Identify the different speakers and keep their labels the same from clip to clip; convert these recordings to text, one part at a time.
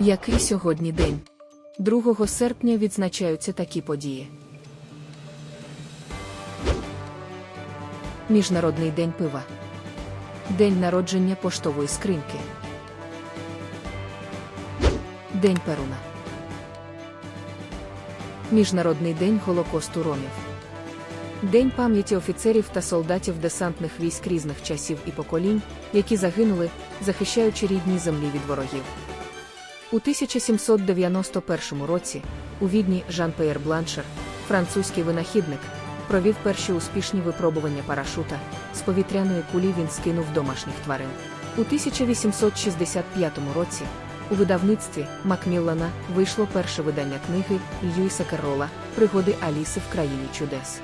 Speaker 1: Який сьогодні день? 2 серпня відзначаються такі події. Міжнародний день пива. День народження поштової скриньки. День Перуна. Міжнародний день Голокосту ромів. День пам'яті офіцерів та солдатів десантних військ різних часів і поколінь, які загинули, захищаючи рідні землі від ворогів. У 1791 році у Відні Жан-П'єр Бланшер, французький винахідник, провів перші успішні випробування парашута. З повітряної кулі він скинув домашніх тварин. У 1865 році у видавництві Макміллана вийшло перше видання книги Льюіса Каррола Пригоди Аліси в країні чудес.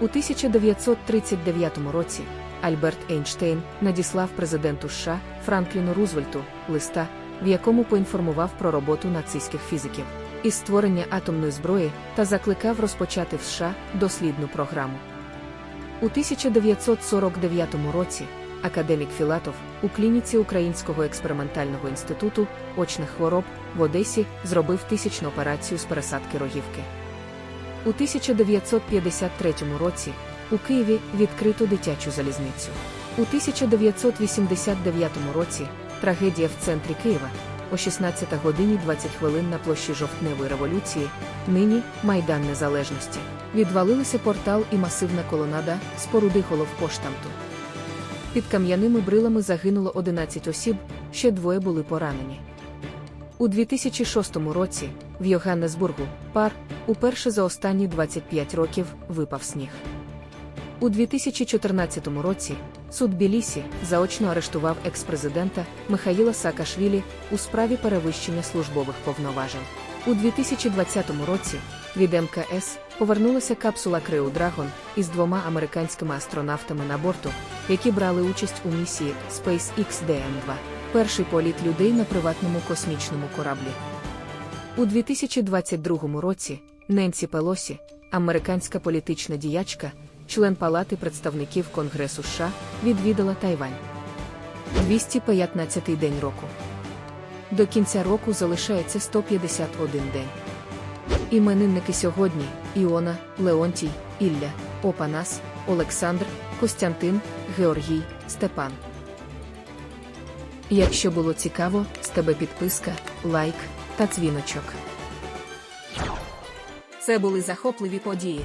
Speaker 1: У 1939 році Альберт Ейнштейн надіслав президенту США Франкліну Рузвельту листа, в якому поінформував про роботу нацистських фізиків із створення атомної зброї та закликав розпочати в США дослідну програму. У 1949 році академік Філатов у клініці Українського експериментального інституту очних хвороб в Одесі зробив тисячну операцію з пересадки рогівки. У 1953 році у Києві відкрито дитячу залізницю. У 1989 році трагедія в центрі Києва о 16 годині 20 хвилин на площі жовтневої революції, нині Майдан Незалежності. Відвалилися портал і масивна колонада споруди головпоштамту. Під кам'яними брилами загинуло 11 осіб, ще двоє були поранені. У 2006 році в Йоганнесбургу пар уперше за останні 25 років випав сніг. У 2014 році суд Білісі заочно арештував екс-президента Михаїла Саакашвілі у справі перевищення службових повноважень. У 2020 році від МКС повернулася капсула Crew Dragon із двома американськими астронавтами на борту, які брали участь у місії SpaceX DM-2 перший політ людей на приватному космічному кораблі. У 2022 році Ненсі Пелосі, американська політична діячка, член Палати представників Конгресу США, відвідала Тайвань. 215-й день року. До кінця року залишається 151 день. Іменинники сьогодні Іона, Леонтій, Ілля, Опанас, Олександр, Костянтин, Георгій, Степан. Якщо було цікаво, з тебе підписка, лайк та дзвіночок. Це були захопливі події.